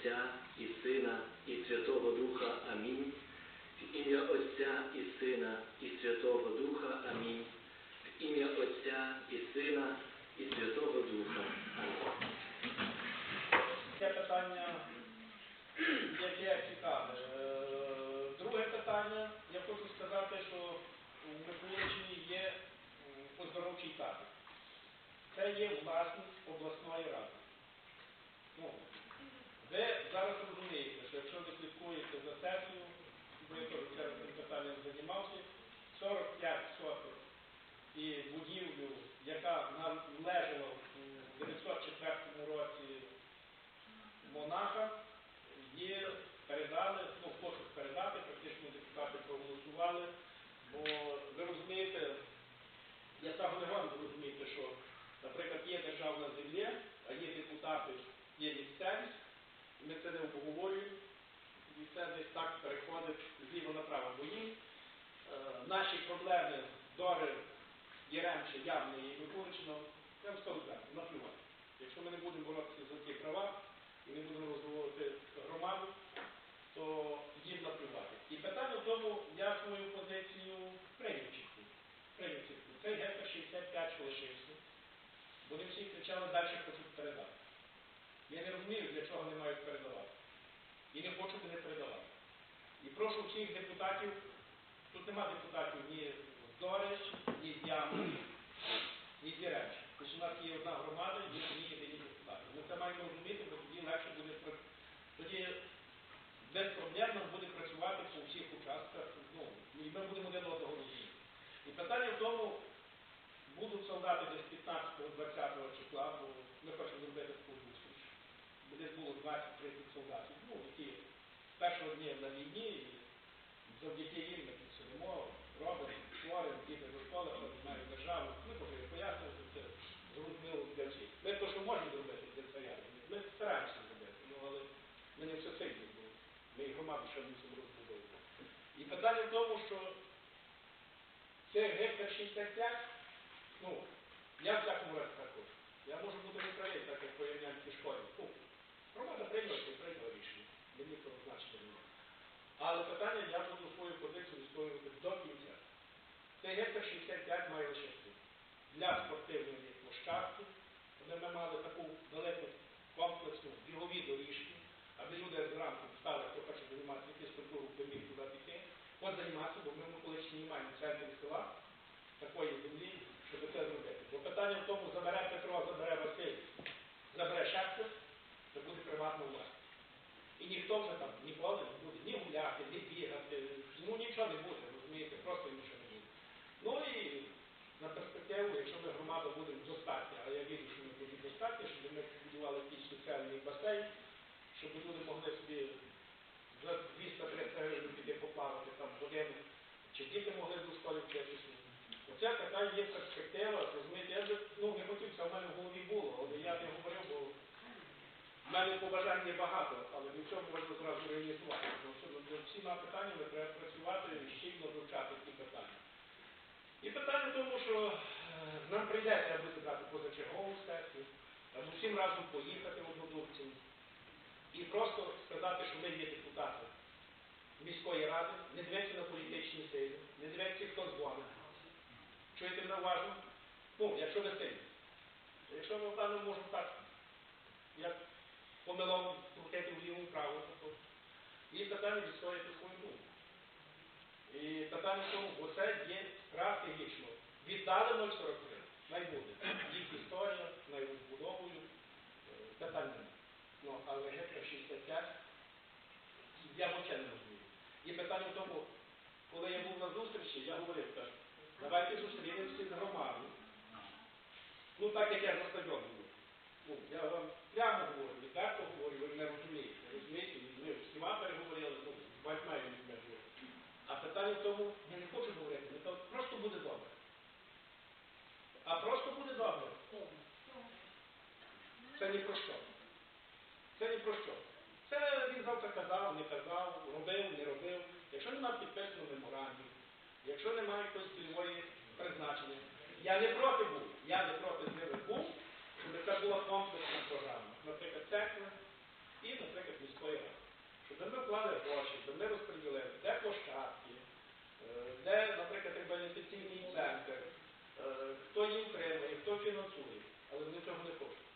Отця і Сина, і Святого Духа. Амінь. В ім'я Отця і Сина, і Святого Духа. Амінь. В ім'я Отця і Сина, і Святого Духа. Амінь. Це питання, яке цікаве. Е, Друге питання, я хочу сказати, що у Миколаївщині є оздоровчий табір. Це є власність обласної ради. Ну, зараз розумієте, що якщо ви слідкуєте за сесією, бо я теж вчора цим питанням займався, 45 соток і будівлю, яка належала у 904 році монаха її передали, ну хочуть передати, практично депутати проголосували, бо ви розумієте, я так не вам ви розумієте, що, наприклад, є державна земля, а є депутати, є місцевість, і ми це не обговорюємо, і це десь так переходить зліво направо. Бо їм е, наші проблеми дори Єремче, Явне і Миколичино, я вам скажу так, наплювати. Якщо ми не будемо боротися за ті права, і не будемо розвивати громаду, то їм наплювати. І питання в тому, я свою позицію прийняв. Цей гектар 65 що лишився. Вони всі кричали, далі хочуть передати. Я не розумію, для чого не мають передавати. І не хочуть не передавати. І прошу всіх депутатів, тут нема депутатів ні з Дорич, ні з ні з Яремча. Тобто у нас є одна громада, є єдині депутати. Ми це маємо розуміти, бо тоді легше буде тоді безпроблемно буде працювати по всіх участках. Ну, і ми будемо один одного розуміти. І питання в тому, будуть солдати десь 15-20 числа, бо ми хочемо зробити. Бо Десь було 20-30 солдатів, ну, які з першого дня на війні, і завдяки їм ми тут сидимо, робимо, творимо, діти до школи, мають державу. Ми повинні пояснювати це зрозуміло всіх. Ми те, що можемо зробити для царя, ми стараємося зробити, ну, але ми не все сильно зробили. Ми і громаду ще мусимо розбудовувати. І питання в тому, що це гектар 65, ну, я в такому разі також. Я можу бути не правий, так як по школі. Ну, громада прийняла прийняла рішення. Мені це значення немає. Але питання, я буду свою позицію відстоювати до кінця. Цей гектар 65 має лише. Для спортивної площадки, ми мали таку велику комплексну бігові доріжки, аби люди зранку встали, хто хоче займатися фізкультуру, хто міг туди піти, от займатися, бо ми колись не маємо в центрі села такої землі, щоб це зробити. Бо питання в тому, забере Петро, забере Василь, забере ще хтось, це буде приватна власність. Вже там ніколи не буде ні гуляти, ні бігати, ну нічого не буде, розумієте, просто нічого не буде. Ну і на перспективу, якщо ми громада будемо достатня, а я вірю, що ми будемо достатні, щоб ми будували якийсь соціальний басейн, щоб люди могли собі за 200-300 гривень піти поплавати там годину, чи діти могли до школи вчитися. Оце така є перспектива, розумієте, я би ну, не хотів, це в мене в голові було, але я не говорив, бо в мене побажань є багато, але до цього можна зразу реалізувати. Тому що над всіма питаннями треба працювати і щільно вивчати ці питання. І питання в тому, що е, нам прийдеться аби зібрати позачергову сесію, або всім разом поїхати в однодумців і просто сказати, що ми є депутати міської ради, не дивіться на політичні сили, не дивіться, хто дзвонить. Чуєте мене уважно? Ну, якщо ви сильні. Якщо ми певно можемо так, як помилом крутити в вправо, і питання відстояти свою. І питання в тому, це є стратегічно. Віддали 0,43, найбуде. Їх історія, най розбудовую, питань немає. Ну, але 65, я взагалі не розумію. І питання зустрічі, я говорив, кажу, давайте зустрінемося з громадою. Ну так як я за стадіон був. Ну, я вам прямо говорю, відверто говорю, ви мене розумієте. Розумієте, ми з всіма переговорили, ну, з багатьма людьми говорю. В тому, я не хочу говорити, то просто буде добре. А просто буде добре. Це ні про що. Це ні про що. Це він завтра казав, не казав, робив, не робив. Якщо немає підписаного меморандуму, якщо немає якоїсь цільової призначення, я не проти був, я не проти з ними був, щоб це була комплексна програма. Наприклад, церкви і, наприклад, міської ради. Щоб ми вклали гроші, щоб ми розподілили, де площадки, е, де, наприклад, реабілітаційний центр, е, хто їх утримує, хто фінансує. Але вони цього не хочуть.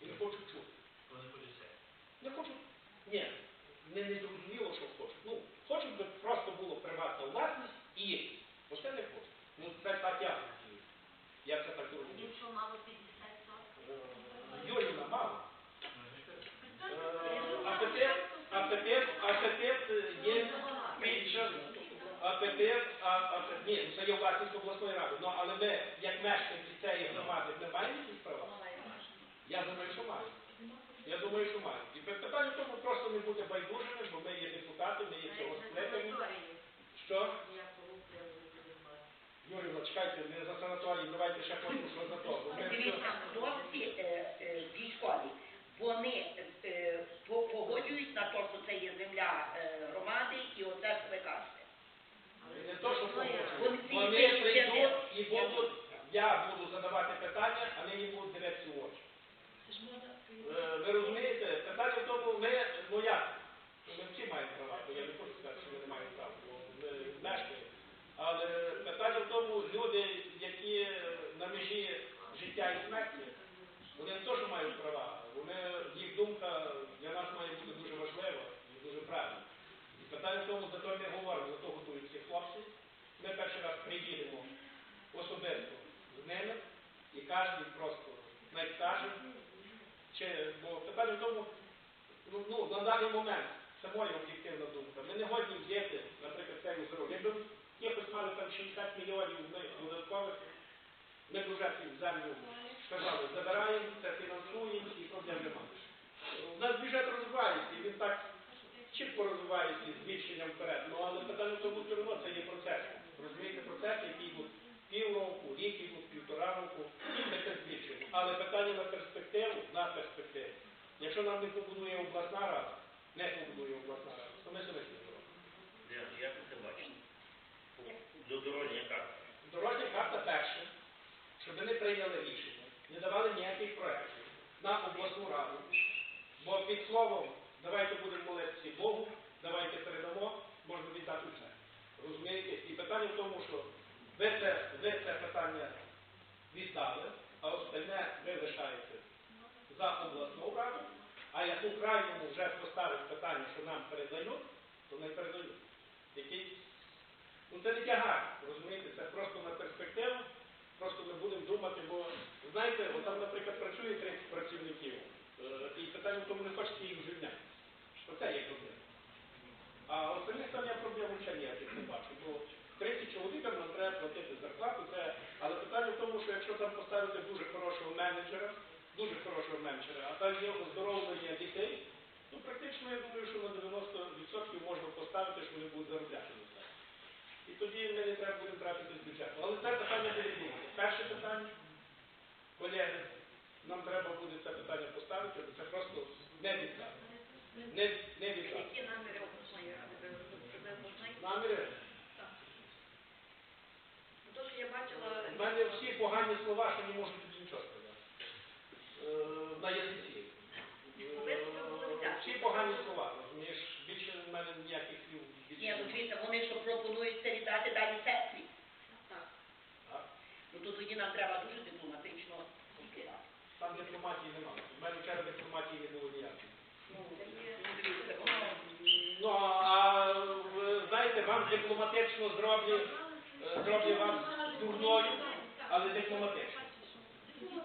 І не хочуть чути. Не хочуть. Ні, не, не зрозуміло, що хочуть. Ну, хочуть, би просто було приватна власність і оце не хочуть. Ну, це так я розумію. Я це так розумію. Якщо мало 50 Е, Юріна мало. Е, А тепер, а тепер, а тепер е, є під час а тепер, а, ні, це є власність обласної ради. Ну, але ми, як мешканці цієї громади, не маємо якісь права? Я думаю, що маємо. Я думаю, що маємо. І питання в тому просто не бути байдужими, бо ми є депутати, ми є цього скликані. Що? Юрій, чекайте, не за санаторій, давайте ще потім що за то. Бо ми Дивіться, хлопці е, е, військові, вони е, по- погоджують на те, що це є земля е, громади, і оце що ви кажете. Не то, що погоджують. Вони прийдуть і будуть, я буду задавати питання, а мені будуть дивитися в очі. Е, Ви розумієте, питання в тому, ми, ну як, Ну, ми всі маємо права, бо я не хочу сказати, що ми не маємо права, бо ми мешкаємо. Але питання в тому, люди, які на межі життя і смерті, вони не то, що мають права, вони, їх думка для нас має бути дуже важлива і дуже правильна. І питання в тому, за то ми говоримо, за то готують ці хлопці. Ми перший раз приїдемо особисто з ними, і кожен просто чи, бо питання в тому, ну, на даний момент, це моя об'єктивна думка, ми не годні взяти, наприклад, цей озеро. Якби якось мали там 60 мільйонів додаткових, ми цю землю сказали, забираємо, це фінансуємо і проблем немає. У нас бюджет розвивається, і він так чітко розвивається з збільшенням вперед. Ну, але питання в тому одно це є процес. Процес, який був півроку, рік, який був півтора року, ми це збільшуємо. Але питання на перспективу, на перспективу. Якщо нам не побудує обласна рада, не побудує обласна рада, то ми себе зробимо. Як ви це бачите? До дорожня карта. Дорожня карта перше, щоб вони прийняли рішення, не давали ніяких проєктів на обласну раду. Бо під словом давайте будемо молитися Богу, давайте передамо, можна віддати все. Розумієте? І питання в тому, що ви це, ви це питання віддали, а остальне ви лишаєте за обласну раду, а як у крайньому вже поставить питання, що нам передають, то не передають. Який Ну це не тягар, розумієте, це просто на перспективу, просто ми будемо думати, бо знаєте, от там, наприклад, працює 30 працівників, е, і питання в тому не хочеться їх звільняти. Оце є проблема. А остальних там я проблем ще ніяких не бачу, бо 30 чоловікам нам треба платити зарплату, це... але питання в тому, що якщо там поставити дуже хорошого менеджера, дуже хорошого менеджера, а там є оздоровлення дітей, ну практично я думаю, що на 90% можна поставити, що вони будуть заробляти на це. І тоді ми не треба буде тратити з бюджету. Але це питання буде думати. Перше питання, колеги, нам треба буде це питання поставити, бо це просто не віддати. Не, не віддати. Які наміри обласної ради ви приблизно знаєте? Наміри. Ну, То, що я бачила, У мене всі погані слова, що не можу тут нічого сказати. Е, на язиці. Ви були Е, Всі погані слова, розумієш? Більше в мене ніяких слів. більше ні, ну немає. дивіться, вони що пропонують віддати далі церкві. Так? Ну то тоді нам треба дуже дипломатично розкидати. Там дипломатії немає. У мене вчора дипломатії не було ніякої. Ну, воно Ну, а ви знаєте, вам дипломатично зроблять, е, зроблять вам дурною, але дипломатично.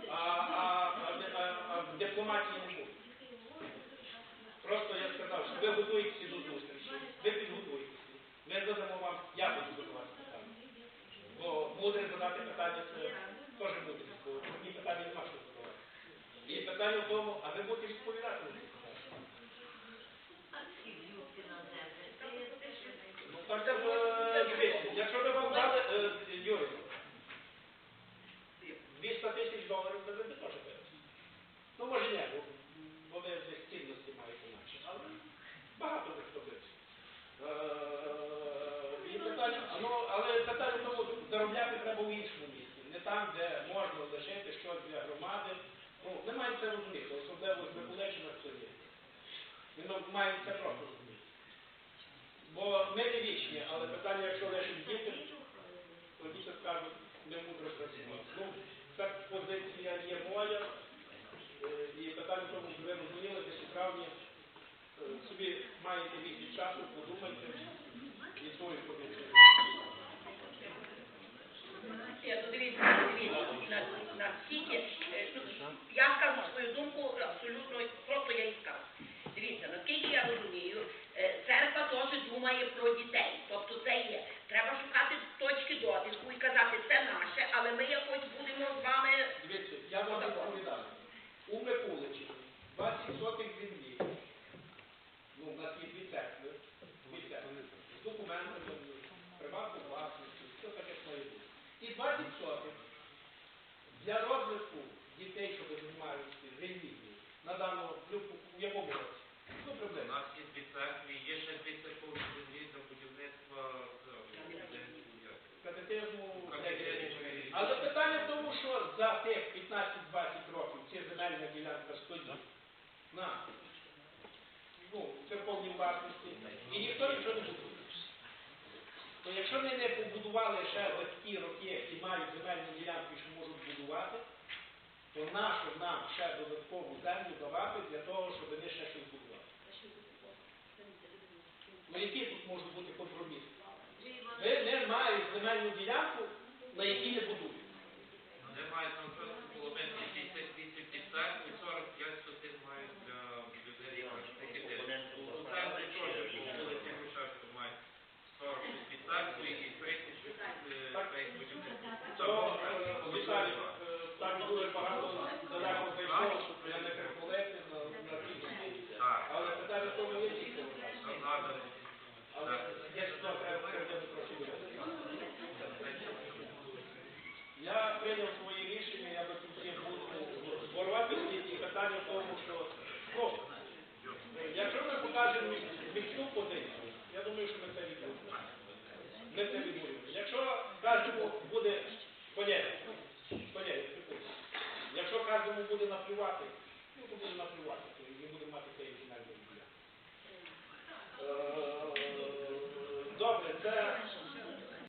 А, а, а, а, а в дипломатії не буде. Просто я сказав, що ви готуєтеся до зустрічі, ви підготуєтеся. Ми задамо вам, я буду задавати питання. Мудре задати питання, це теж мудрість, бо такі питання нема що задавати. І питання в тому, а ви будете відповідати на ці питання. Ну, Так, е, якщо би вам дали, е, Юрій, 200 тисяч доларів, то ви б теж вирішили. Ну, може ні, бо вони десь цінності мають інакше, але багато би хто вирішив. Е, ну, але питання в тому, заробляти треба в іншому місці, не там, де можна лишити щось для громади. Ну, ми маємо це розуміти, особливо з Миколаївщинах це є. Ми маємо це просто розуміти. Бо ми не вічні, але питання, якщо лишить діти, то діти скажуть, не мудро працювати. Ну, це позиція є моя, е, і питання в тому, що ви розуміли, десь у травні е, собі маєте місяць часу, подумайте і свою позицію. Е, ну, Дивіться, дивіться, на, е, ну, я скажу свою думку абсолютно, просто я її скажу. Дивіться, наскільки я розумію, е, церква теж думає про дітей. Тобто це є. Треба шукати точки дотику і казати, це наше, але ми якось будемо з вами Дивіться, я вам відповідаю. У Микуличі 20 сотих землі, ну, у нас є дві церкви, дві церкви, з документами, приватну власністю, все таке має І 20 сотих для розвитку дітей, що займаються релігією, на даному, в якому році? Ну, У нас є дві церкви, є ще дві церковні землі будівництва Катехизму. Але питання в тому, що за тих 15-20 років ця земельна ділянка стоїть на ну, церковній власності, і ніхто нічого не будує. То якщо ми не побудували ще за ті роки, які мають земельні ділянки, що можуть будувати, то нащо нам ще додаткову землю давати для того, щоб вони ще щось будували? Ну який тут може бути компроміс? Ви не маєте земельну ділянку, на якій не будують. Вони мають на просто половинки 68 під церкву, 45 сотих мають для людей. У церкві теж були ті Грушевську мають 40 під церкву і 30 під цей будівництво. То, е, Віталій, е, так дуже багато далеко зайшло, щоб я не перехвалити на, на ті всі. Так, Але питання в тому є дійсно. це надо. Але є сюди треба перейти трохи вище. Я прийняв свої рішення, я би всім буду і питання в тому, що ну, якщо ми покажемо міцну позицію, я думаю, що ми це відбудемо. Ми це відбудемо. Якщо кожному буде Валерій. Якщо кожному буде наплювати,